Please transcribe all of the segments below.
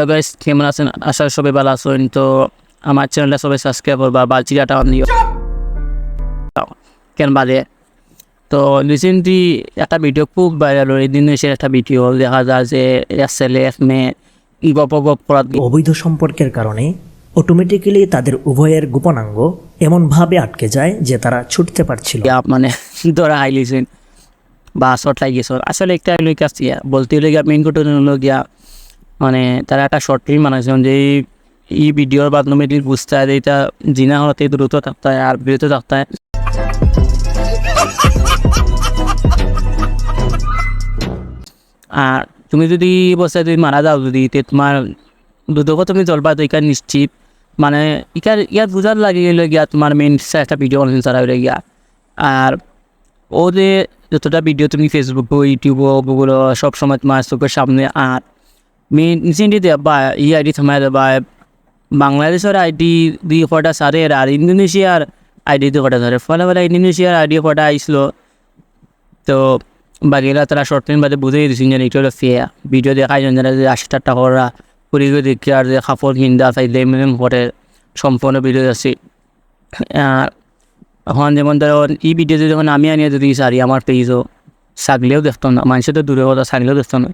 তো গাইস কেমন আছেন আশা সবাই ভালো আছেন তো আমার চ্যানেলটা সবাই সাবস্ক্রাইব করবা বা চিরাটা দিও কেন বাদে তো রিসেন্টলি একটা ভিডিও খুব ভাইরাল এই দিন একটা ভিডিও দেখা যায় যে ছেলে এক মেয়ে গপ গপ করার অবৈধ সম্পর্কের কারণে অটোমেটিক্যালি তাদের উভয়ের গোপনাঙ্গ এমনভাবে আটকে যায় যে তারা ছুটতে পারছিল। মানে ধরা হাইলিছেন বা শর্ট লাগিয়েছে আসলে একটা হলো কাজ বলতে হলে গিয়া মেইন ঘটনা হলো গিয়া মানে তারা একটা শর্ট ফিল্ম বানাইছেন যে এই- ভিডিওর মাধ্যমে বুঝতে হয় এটা জিনা হতে দ্রুত থাকতে হয় আর বিরত থাকতে হয় আর তুমি যদি বসে যদি মারা যাও যদি, তে তোমার দুদক তুমি জলবা তো ইকার নিশ্চিত। মানে ইকার ইয়ার বুঝার লাগে গেলে গিয়া তোমার মেইন একটা ভিডিও বানাইছেন তারা হইলে গিয়া। আর ও যে যতটা ভিডিও তুমি ফেসবুক ইউটিউব গুগল সব সময় তোমার চোখের সামনে, আর রিসেন্টলি বা ই আইডি থামাই দেবা বাংলাদেশের আইডি দুই কটা সারে আর ইন্দোনেশিয়ার আইডি দুই কটা সারে। ফলে ফলে ইন্দোনেশিয়ার আইডি কটা আইসলো তো বাকিরা তারা শর্ট ফিল্ম বাদে বুঝেই দিচ্ছেন যে এটা হলো ফিয়া ভিডিও দেখাই জন যে আশি টাকা করা করে দেখি আর যে কাপড় কিনতে চাইলে এমনি করে সম্পূর্ণ ভিডিও আছে। আর এখন যেমন ধরো, এই ভিডিওতে যখন আমি আনিয়ে যদি সারি আমার পেজও ছাগলেও দেখতো না। মানুষের তো দূরে কথা ছাগলেও দেখতো না।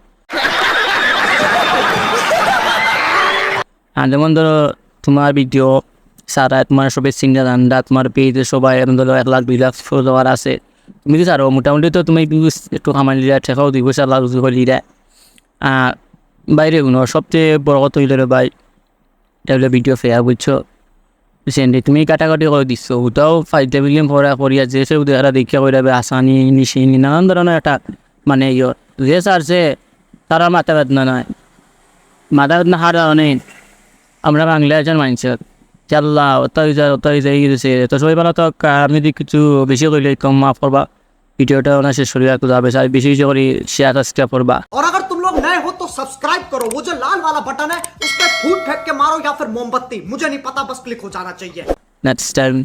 যেমন ধরো তোমার ভিডিও সারা তোমার সবাই সিঙ্গা রান্না তোমার পেজে সবাই এরকম ধরো এক লাখ, দুই লাখ ফলোয়ার আছে। তুমি তো ছাড়ো মোটামুটি তো তুমি একটু খামাই দিলে ঠেকাও দুই পয়সা লাখ দুই করে আর বাইরে কোনো, সবচেয়ে বড় কথা হইলে ভাই, এটা হলো ভিডিও ফেয়ার বুঝছ? রিসেন্টলি তুমি কাটাকাটি করে দিচ্ছ ওটাও ফাইভ মিলিয়ন পড়া করিয়া যে সে ওদের দেখিয়া করে দেবে আসানি নিশিনি, নানান ধরনের একটা মানে ইয়ে। যে সারছে তারা মাথা বেদনা নয়। মাথা বেদনা হার অনেক আমরা বাংলা একজন মানুষের চাল্লা ওতাই যায় ওতাই যাই গেছে তো সবাই ভালো তো আমি যদি কিছু বেশি করলে কম মাফ করবা ভিডিওটা ওনার শেষ করিয়া একটু যাবে আর বেশি বেশি করে শেয়ার সাবস্ক্রাইব করবা और अगर तुम लोग नए हो तो सब्सक्राइब करो वो जो लाल वाला बटन है उस पर फूट फेंक के मारो या फिर मोमबत्ती मुझे नहीं पता बस क्लिक हो जाना चाहिए next time.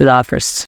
Love first.